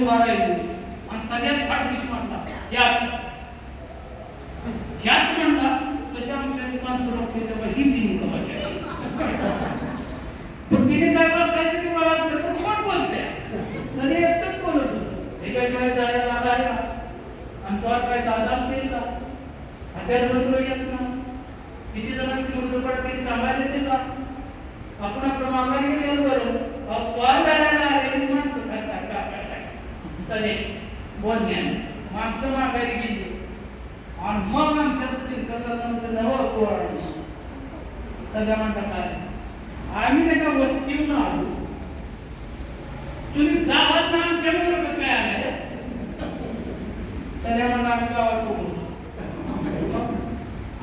उभा राहिलो आणि सगळ्यात पाठीशी म्हणला यात ह्यात म्हणला तशी आमच्या माणसं बघते तेव्हा ही तिने कवाची पण तिने काय बोलतायचं ते मला वाटलं, पण कोण बोलतंय? सगळे एकच बोलत होतो. त्याच्याशिवाय जायला जागा आहे का आमचा वाद काय साधा असतील का? हत्यार बरोबर येत ना किती जणांची मुलं पडते सांगायला येते का? आपण आपलं माघारी गेलेलं बरं अहो, स्वार करायला आलेलीच माणसं काय काय काय काय काय सगळे बोलण्याने माणसं माघारी गेली आणि मग आमच्या तिरकत नवं कोण सगळ्या म्हणतात आम्ही त्याच्या का वस्तीहून आलो. तुम्ही गावात आमच्या बरोबर कसं काय आले. सगळ्या म्हणा आम्ही गावात बघू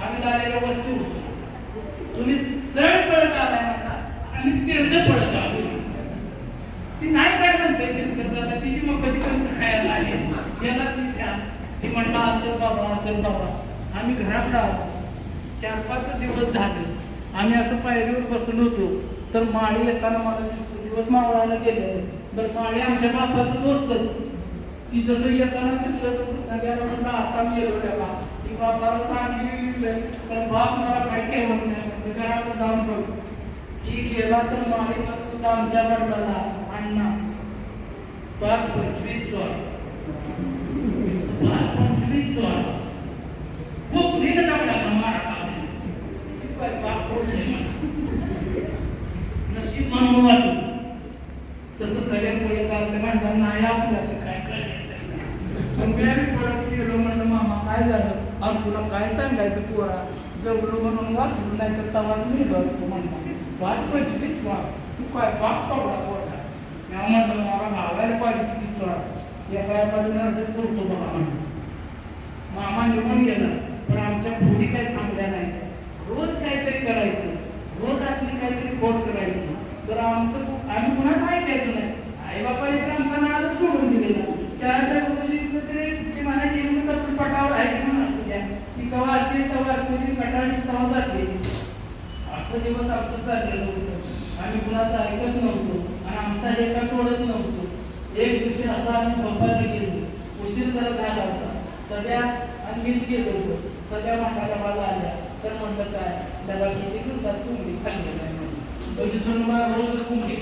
आम्ही झालेल्या वस्तू तुम्ही सण पळत आलाय म्हणता. आम्ही तिरज पळत आलो. ती नाही काय म्हणते तिरकत तिची मग कधी कसं खायला आली याला ती त्या ती म्हणला असेल बाबा असं बाबा. आम्ही घरात जाऊ चार पाच दिवस झाले. आम्ही असं पायरीवर बसलो होतो. तर माळी येताना मला दिवस मावळायला गेले तर माळी आमच्या बापाचं दोस्तच ती जसं येताना दिसलं तसं सगळ्यांना म्हणलं आता मी येलो त्याला. ती बापाला सांगितलं तर बाप मला काय ठेवत नाही. म्हणजे घरात जाऊन बघ. की गेला तर माळी म्हणतो आमच्या वडिलाला अण्णा. पाच पंचवीस चोर पाच पंचवीस चोर खूप नीट दगडाचा मारा टाकला. ती काय बाप फोडले मला. नशीब म्हणून वाचू तसं सगळ्यांपुढे चालतं म्हणतात नाही आपल्याचं काय करायचं पण मी आम्ही परत गेलो म्हणलं मामा काय झालं? आणि तुला काय सांगायचं पोरा? जवळ म्हणून वाचलो नाही तर तवाच मी बसतो म्हणला. वाच म्हणजे पंचवीस वा तू काय बाप पावडा पोरा मी म्हणलं मला भावायला पाहिजे ती चोरा एका एखाद्या अर्धच करतो बघा मामा निघून गेला पण आमच्या पोरी काय थांबल्या नाही रोज काहीतरी करायचं रोज असली काहीतरी खोड करायची तर आमचं आम्ही कुणाच ऐकायचं नाही आई बापाने तर आमचा नाद सोडून दिलेला चार त्या गोष्टींचं तरी ते म्हणायचे एवढंच आपण पटावर आहे म्हणून असू द्या ती कवा असते तेव्हा असते ती कटाळी तेव्हा जाते असं दिवस आमचं चाललेलं होतं. आम्ही कुणाचं ऐकत नव्हतो आणि आमचा एका सोडत नव्हतो. एक दिवशी असा आम्ही झोपायला गेलो. उशीर जरा झाला होता. सगळ्या आणि मीच गेलो होतो. सगळ्या माठाला मला आल्या. तर म्हणलं काय? त्याला किती दिवसात कुंभी खाल्ली नाही म्हणून म्हणजे सुनबा रोज कोंबडी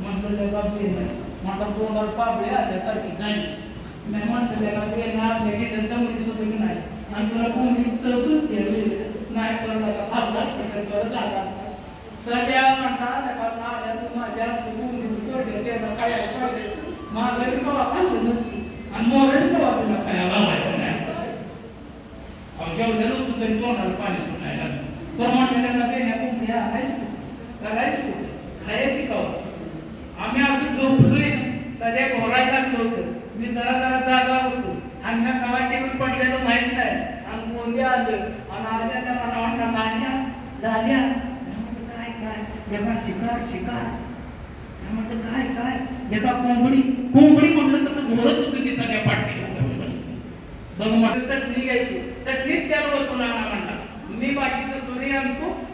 म्हणलं त्याला नाही म्हणलं तोंडावर पाबळे आल्यासारखी झाली. मी म्हणलं त्याला ते ना आपल्या खिशात दमडी की नाही? आणि तुला कोंबडीची चव सुचते नाही पण त्याला खाल्लं असतं तर सगळ्या म्हणतात आल्या तू माझ्या हातचं कोंबडीचं कोरड्याचं याला माघारी कवा आणि मोबाईल कवा तुला नाही. अहो तू तरी तोंडाला पाणी सुटायला लागलं. पण म्हणलेल्या बेण्या कोंबड्या आणायची कुठे? करायची कुठे? खायची कवा हो? आम्ही असं झोपलोय. सध्या घोरायला लागलो होतं. मी जरा जरा जागा होतो. आणि ना कवा शेवट पडलेलं माहीत नाही. आणि कोंबडी आलं. आणि आल्या त्या मला वाटलं लाल्या लाल्या मी म्हटलं, काय जगा शिकार शिकार. मी म्हटलं काय काय? जगा कोंबडी कोंबडी म्हटलं तसं घोरत होतं ती सगळ्या पाठी म्हटलं चटणी घ्यायची. चटणीत त्याला वरतून आणा म्हणला. मी बाकीचं सूर्य आणतो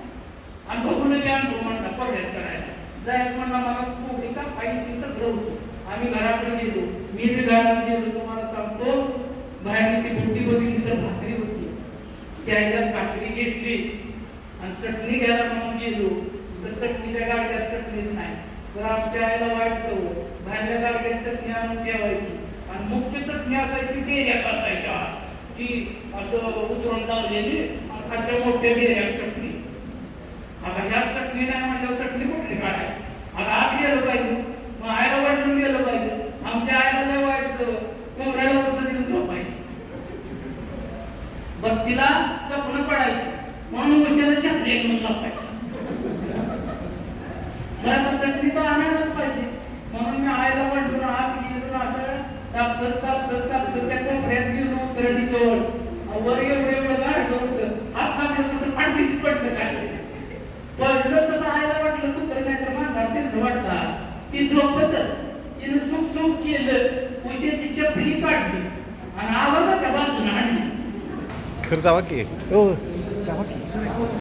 आणि बघून ते आणतो म्हणला परवेश करायला. जायचं म्हणला मला कोंबडी का? पाहिजे ते सगळं होतो. आम्ही घराकडे गेलो. मी बी घरात गेलो. तुम्हाला सांगतो बाहेर ती बुट्टी बघितली तर भाकरी होती. त्याच्यात भाकरी घेतली. आणि चटणी घ्यायला म्हणून गेलो. तर चटणीच्या गाड्यात चटणीच नाही. तर आमच्या आईला वाईट सवय. बाहेरच्या गाड्यात चटणी आणून ठेवायची. आणि मुख्य चटणी असायची डेऱ्यात असायच्या. ती असं उतरून लावलेली आणि खालच्या मोठ्या डेऱ्यात चटणी. आता ह्या चटणी नाही म्हटल्यावर चटणी कुठली काढायची? आता आत गेलं पाहिजे. मग आईला वाटून गेलं पाहिजे. आमच्या आईला नाही व्हायचं कोंबड्याला वस्त देऊन झोपायची. बघ स्वप्न पडायची. म्हणून उशिरा चटणी घेऊन झोपायची. चटणी तर आणायलाच पाहिजे. म्हणून मी आईला वाटून आत गेलो असं सापसत सापसत सापसत त्या कोपऱ्यात गेलो उतरणी जवळ वर एवढं एवढं गाडलं होतं. हात टाकलं तसं पाठीशी पडलं काय पडलं तसं आईला वाटलं तू तर नाही तर माझा सिद्ध वाटला. ती झोपतच. तिने सुख सुख केलं. उशीची चपली काढली. आणि आवाजाच्या बाजूने आणली सर जावा की. हो जावा की.